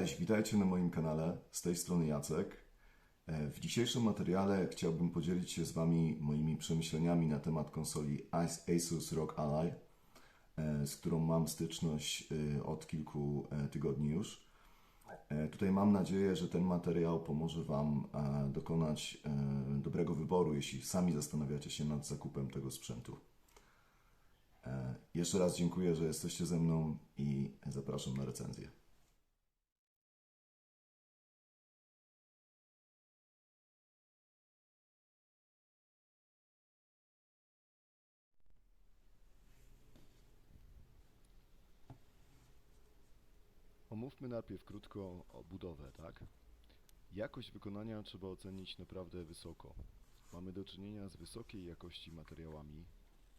witajcie na moim kanale. Z tej strony Jacek. E, W dzisiejszym materiale chciałbym podzielić się z Wami moimi przemyśleniami na temat konsoli As- Asus ROG Ally, e, z którą mam styczność e, od kilku tygodni już. Tutaj mam nadzieję, że ten materiał pomoże Wam dokonać dobrego wyboru, jeśli sami zastanawiacie się nad zakupem tego sprzętu. Jeszcze raz dziękuję, że jesteście ze mną i zapraszam na recenzję. Omówmy najpierw krótko o budowę, tak? Jakość wykonania trzeba ocenić naprawdę wysoko. Mamy do czynienia z wysokiej jakości materiałami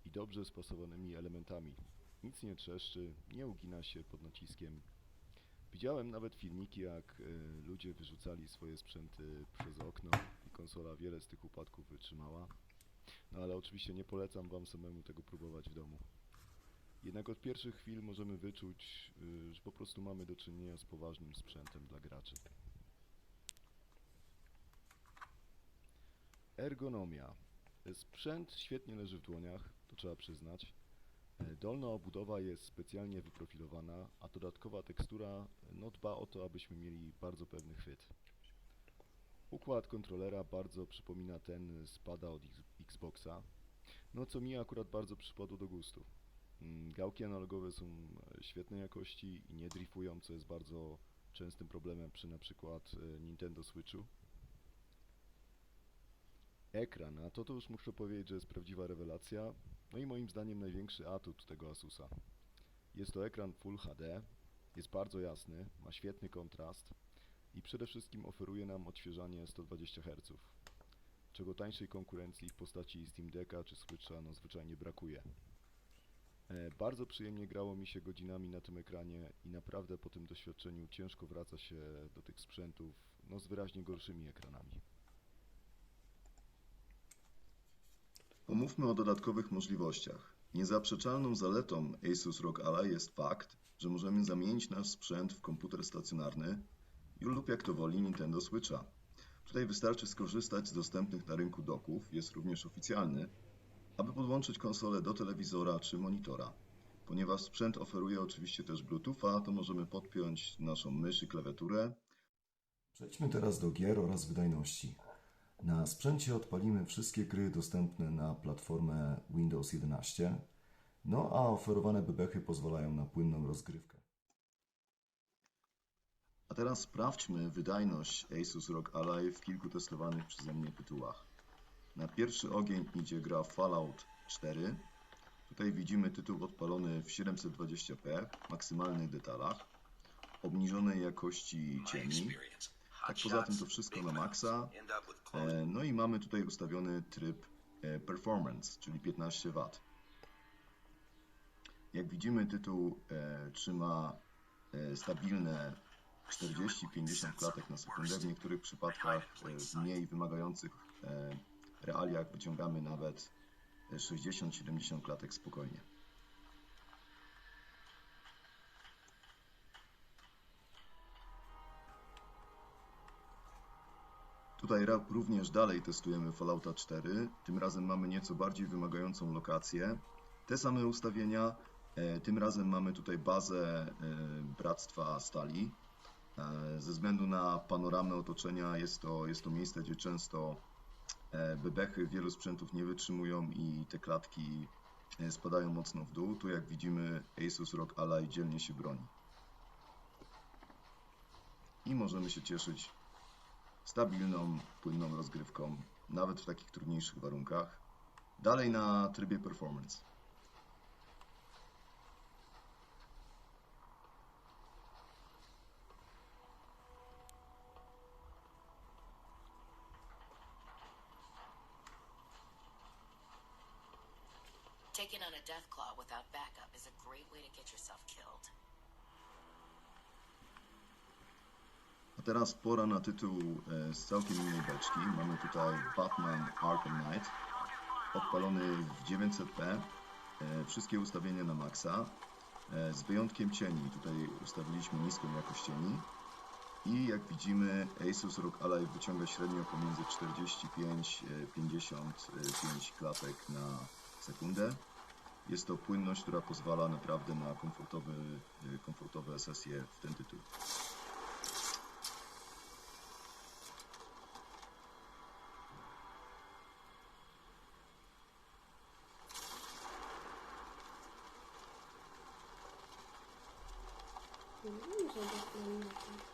i dobrze spasowanymi elementami. Nic nie trzeszczy, nie ugina się pod naciskiem. Widziałem nawet filmiki, jak y, ludzie wyrzucali swoje sprzęty przez okno i konsola wiele z tych upadków wytrzymała. No ale oczywiście nie polecam Wam samemu tego próbować w domu. Jednak od pierwszych chwil możemy wyczuć, y, że po prostu mamy do czynienia z poważnym sprzętem dla graczy. Ergonomia. Sprzęt świetnie leży w dłoniach, to trzeba przyznać. E, Dolna obudowa jest specjalnie wyprofilowana, a dodatkowa tekstura no, dba o to, abyśmy mieli bardzo pewny chwyt. Układ kontrolera bardzo przypomina ten z pada od Xboxa, no co mi akurat bardzo przypadło do gustu. Mm, Gałki analogowe są e, świetnej jakości i nie drifują, co jest bardzo częstym problemem przy na przykład e, Nintendo Switchu. Ekran, a to to już muszę powiedzieć, że jest prawdziwa rewelacja. No i moim zdaniem największy atut tego Asusa. Jest to ekran Full HD, jest bardzo jasny, ma świetny kontrast i przede wszystkim oferuje nam odświeżanie 120 Hz, czego tańszej konkurencji w postaci Steam Decka czy Switcha no zwyczajnie brakuje. E, Bardzo przyjemnie grało mi się godzinami na tym ekranie i naprawdę po tym doświadczeniu ciężko wraca się do tych sprzętów no, z wyraźnie gorszymi ekranami. Pomówmy o dodatkowych możliwościach. Niezaprzeczalną zaletą Asus ROG Ally jest fakt, że możemy zamienić nasz sprzęt w komputer stacjonarny lub jak to woli Nintendo Switcha. Tutaj wystarczy skorzystać z dostępnych na rynku doków, jest również oficjalny, aby podłączyć konsolę do telewizora czy monitora. Ponieważ sprzęt oferuje oczywiście też Bluetootha, to możemy podpiąć naszą mysz i klawiaturę Przejdźmy teraz do gier oraz wydajności. Na sprzęcie odpalimy wszystkie gry dostępne na platformę Windows 11, no a oferowane bebechy pozwalają na płynną rozgrywkę. A teraz sprawdźmy wydajność Asus ROG Ally w kilku testowanych przeze mnie tytułach. Na pierwszy ogień idzie gra Fallout 4. Tutaj widzimy tytuł odpalony w 720p, maksymalnych detalach, obniżonej jakości cieni. Tak poza tym to wszystko na maksa. E, No i mamy tutaj ustawiony tryb e, Performance, czyli 15W. Jak widzimy tytuł e, trzyma stabilne 40-50 klatek na sekundę. W niektórych przypadkach w mniej wymagających realiach wyciągamy nawet e, 60-70 klatek spokojnie. Tutaj również dalej testujemy Fallouta 4. Tym razem mamy nieco bardziej wymagającą lokację. Te same ustawienia. e, Tym razem mamy tutaj bazę e, Bractwa Stali. E, Ze względu na panoramę otoczenia jest to, jest to miejsce, gdzie często bebechy wielu sprzętów nie wytrzymują i te klatki e, spadają mocno w dół. Tu jak widzimy Asus ROG Ally dzielnie się broni. I możemy się cieszyć stabilną, płynną rozgrywką, nawet w takich trudniejszych warunkach. Dalej na trybie performance. A teraz pora na tytuł e, z całkiem innej beczki. Mamy tutaj Batman Arkham Knight, odpalony w 900p, e, wszystkie ustawienia na maksa, e, z wyjątkiem cieni. Tutaj ustawiliśmy niską jakość cieni. I jak widzimy, Asus ROG Ally wyciąga średnio pomiędzy 45-55 klatek na sekundę. Jest to płynność, która pozwala naprawdę na komfortowy, y, komfortowe sesje w ten tytuł. Nie wiem, że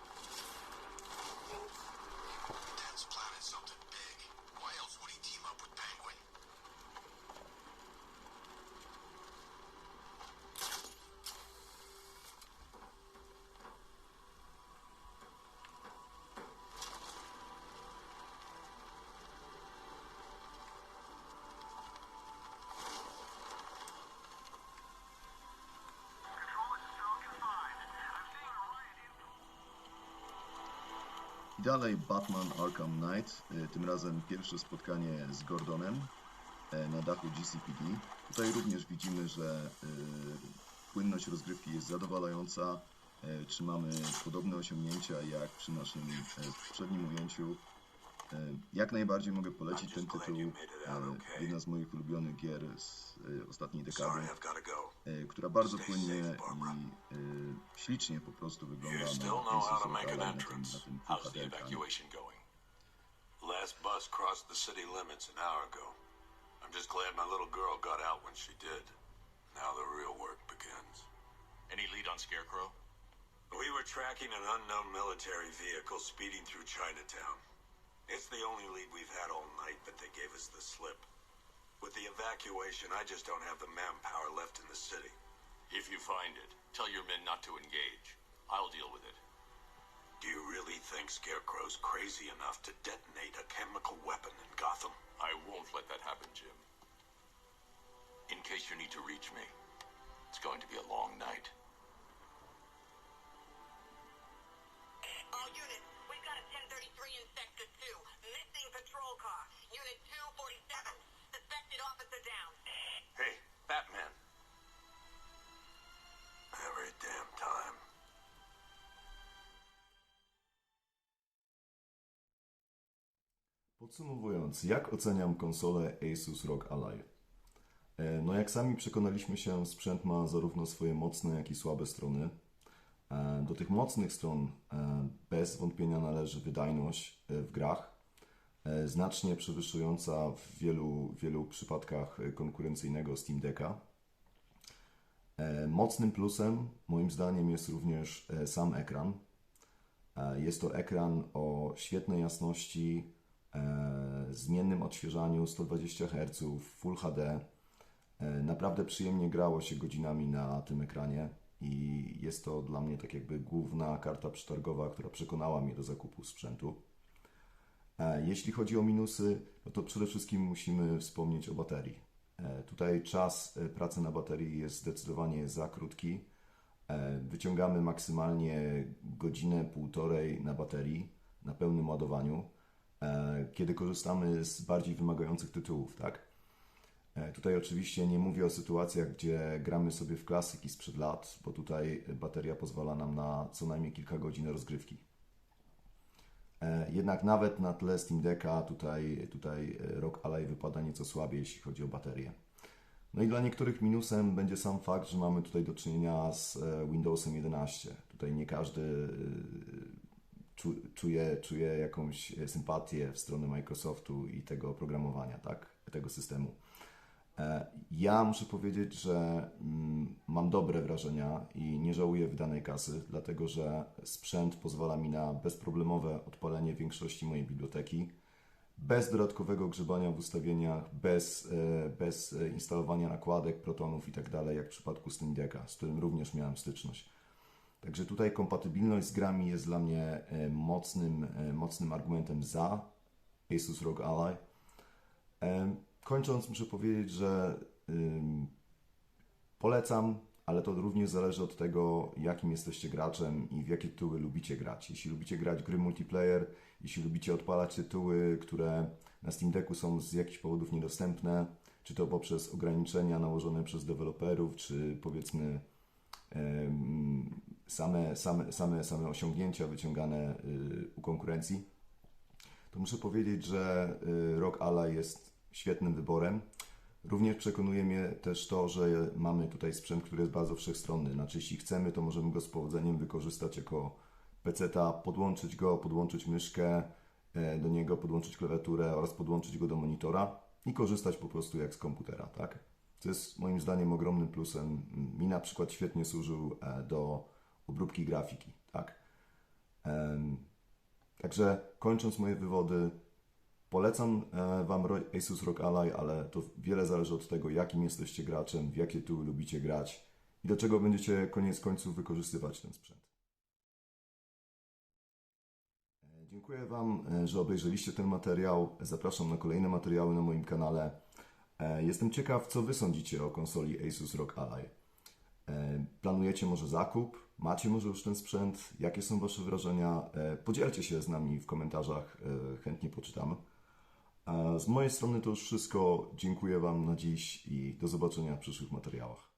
I dalej Batman Arkham Knight, y, tym razem pierwsze spotkanie z Gordonem e, na dachu GCPD. Tutaj również widzimy, że y, płynność rozgrywki jest zadowalająca. Trzymamy podobne osiągnięcia jak przy naszym poprzednim ujęciu. Jak najbardziej mogę polecić ten tytuł. Jedna z moich ulubionych gier z ostatniej dekady Sorry, I've gotta go. która bardzo Stay płynnie safe, Barbara. i ślicznie po prostu wygląda You na still know how to ROG make na tym, na tym How's the evacuation going? Last bus crossed the city limits an hour ago. I'm just glad my little girl got out when she did. Now the real work begins. Any lead on Scarecrow? We were tracking an unknown military vehicle speeding through Chinatown. It's the only lead we've had all night, but they gave us the slip. With the evacuation, I just don't have the manpower left in the city. If you find it, tell your men not to engage. I'll deal with it. Do you really think Scarecrow's crazy enough to detonate a chemical weapon in Gotham? I won't let that happen, Jim. In case you need to reach me, it's going to be a long night. Podsumowując, jak oceniam konsolę Asus ROG Ally? E, No jak sami przekonaliśmy się, sprzęt ma zarówno swoje mocne, jak i słabe strony. E, Do tych mocnych stron e, bez wątpienia należy wydajność w grach, znacznie przewyższująca w wielu, wielu przypadkach konkurencyjnego Steam Decka. Mocnym plusem moim zdaniem jest również sam ekran. Jest to ekran o świetnej jasności, zmiennym odświeżaniu 120 Hz, Full HD. E, Naprawdę przyjemnie grało się godzinami na tym ekranie i jest to dla mnie tak jakby główna karta przetargowa, która przekonała mnie do zakupu sprzętu. E, Jeśli chodzi o minusy, no to przede wszystkim musimy wspomnieć o baterii. E, Tutaj czas e, pracy na baterii jest zdecydowanie za krótki. E, Wyciągamy maksymalnie godzinę, półtorej na baterii, na pełnym ładowaniu, e, kiedy korzystamy z bardziej wymagających tytułów, tak? E, Tutaj oczywiście nie mówię o sytuacjach, gdzie gramy sobie w klasyki sprzed lat, bo tutaj bateria pozwala nam na co najmniej kilka godzin rozgrywki. E, Jednak nawet na tle Steam Decka tutaj, tutaj e, ROG Ally wypada nieco słabiej, jeśli chodzi o baterię. No i dla niektórych minusem będzie sam fakt, że mamy tutaj do czynienia z e, Windowsem 11. Tutaj nie każdy e, czu, czuje, czuje jakąś e, sympatię w stronę Microsoftu i tego oprogramowania, tak? tego systemu. E, Ja muszę powiedzieć, że mm, mam dobre wrażenia i nie żałuję wydanej kasy, dlatego że sprzęt pozwala mi na bezproblemowe odpalenie większości mojej biblioteki, bez dodatkowego grzebania w ustawieniach, bez, e, bez instalowania nakładek, protonów i tak jak w przypadku Steam Decka, z którym również miałem styczność. Także tutaj kompatybilność z grami jest dla mnie e, mocnym, e, mocnym argumentem za Asus ROG Ally. Em, Kończąc, muszę powiedzieć, że polecam, ale to również zależy od tego, jakim jesteście graczem i w jakie tytuły lubicie grać. Jeśli lubicie grać gry multiplayer, jeśli lubicie odpalać tytuły, które na Steam Decku są z jakichś powodów niedostępne, czy to poprzez ograniczenia nałożone przez deweloperów, czy powiedzmy same, same, same, same osiągnięcia wyciągane y, u konkurencji, to muszę powiedzieć, że y, Rock Ally jest świetnym wyborem. Również przekonuje mnie też to, że mamy tutaj sprzęt, który jest bardzo wszechstronny. Znaczy, jeśli chcemy, to możemy go z powodzeniem wykorzystać jako peceta, podłączyć go, podłączyć myszkę e, do niego, podłączyć klawiaturę oraz podłączyć go do monitora i korzystać po prostu jak z komputera, tak? Co jest moim zdaniem ogromnym plusem. Mi na przykład świetnie służył e, do obróbki grafiki, tak? Także kończąc moje wywody, polecam e, Wam Asus ROG Ally, ale to wiele zależy od tego, jakim jesteście graczem, w jakie tu lubicie grać i do czego będziecie koniec końców wykorzystywać ten sprzęt. E, Dziękuję Wam, e, że obejrzeliście ten materiał. Zapraszam na kolejne materiały na moim kanale. Jestem ciekaw, co Wy sądzicie o konsoli Asus ROG Ally. Planujecie może zakup? Macie może już ten sprzęt? Jakie są Wasze wrażenia? E, Podzielcie się z nami w komentarzach, e, chętnie poczytam. A Z mojej strony to już wszystko. Dziękuję Wam na dziś i do zobaczenia w przyszłych materiałach.